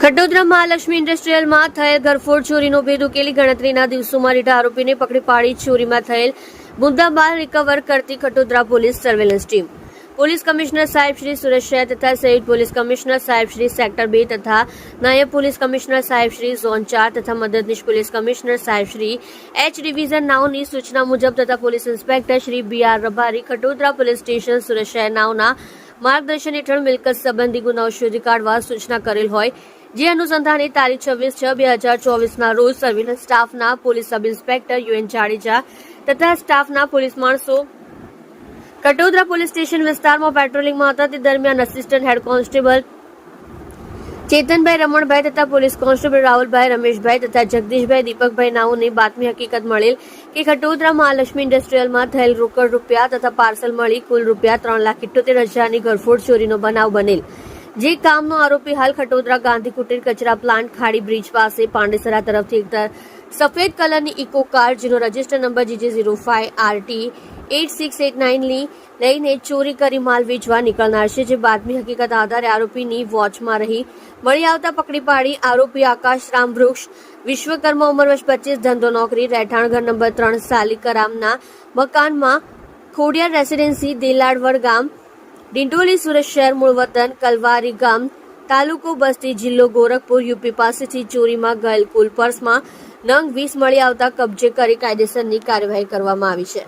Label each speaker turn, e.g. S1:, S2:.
S1: ખડોદરા મહાલક્ષ્મી ઇન્ડસ્ટ્રીયલમાં થયેલ ઘરફોડ ચોરીનો ભેદ ઉકેલી ગણતરીના દિવસોમાં રીઢા આરોપીને પકડી પાડી ચોરીમાં થયેલ મુદ્દામાલ રિકવર કરતી Khatodara police surveillance team. Police commissioner સાહેબ શ્રી સુરેશ શાહ તથા સંયુક્ત પોલીસ કમિશનર સાહેબ શ્રી સેક્ટર બે તથા નાયબ પોલીસ કમિશનર સાહેબ શ્રી ઝોન ચાર તથા મદદનીશ પોલીસ કમિશનર સાહેબ શ્રી એચ ડિવિઝન નાઓની સૂચના મુજબ તથા police inspector Shri B R Rabari Khatodara police station Surat શહેર નાઓના માર્ગદર્શન હેઠળ મિલકત સંબંધી ગુનાઓ શોધી કાઢવા સૂચના કરેલ હોય જે અનુસંધાને તારીખ છવ્વીસ છ બે હજાર ચોવીસના રોજ સર્વેલન્સ સ્ટાફના police sub inspector U N Jadeja તથા સ્ટાફના પોલીસ માણસો કટોદરા પોલીસ સ્ટેશન વિસ્તારમાં પેટ્રોલિંગમાં હતા. તે દરમિયાન assistant head constable Chetanbhai, Ramanbhai તથા પોલીસ કોન્સ્ટેબલ રાહુલભાઈ, રમેશભાઈ તથા જગદીશભાઈ, દીપકભાઈ નાઓને બાતમી હકીકત મળેલ કે ખટોદરા મહાલક્ષ્મી ઇન્ડસ્ટ્રીયલમાં થયેલ રોકડ રૂપિયા તથા પાર્સલ મળી કુલ રૂપિયા ત્રણ લાખ ઇઠ્યોતેર હજારની ઘરફોડ ચોરીનો બનાવ બનેલ. જે કામનો આરોપી હાલ ખટોદરા ગાંધી કુટીર કચરા પ્લાન્ટ ખાડી બ્રિજ પાસે પાંડેસરા તરફથી એક સફેદ કલરની ઇકો કાર, જેનો register number GJ zero five RT eight six eight નાઇનની લઈને ચોરી કરી માલ વેચવા નીકળનાર છે, જે બાતમી હકીકત આધારે આરોપીની વોચમાં રહી. મળી આવતા પકડી પાડી આરોપી આકાશ રામ વૃક્ષ, વિશ્વકર્મા ઉંમર વર્ષ પચીસ, ધંધો નોકરી, રહેઠાણ ઘર નંબર ત્રણ, સાલિકરામના મકાનમાં ખોડિયાર રેસિડેન્સી દેલાડવડ ગામ ડિંડોલી સુરત શહેર મૂળ વતન કલવારી ગામ તાલુકો બસ્તી જિલ્લો ગોરખપુર યુપી પાસેથી ચોરીમાં ગયેલ કુલ પર્સમાં નંગ વીસ મળી આવતા કબજે કરી કાયદેસરની કાર્યવાહી કરવામાં આવી છે.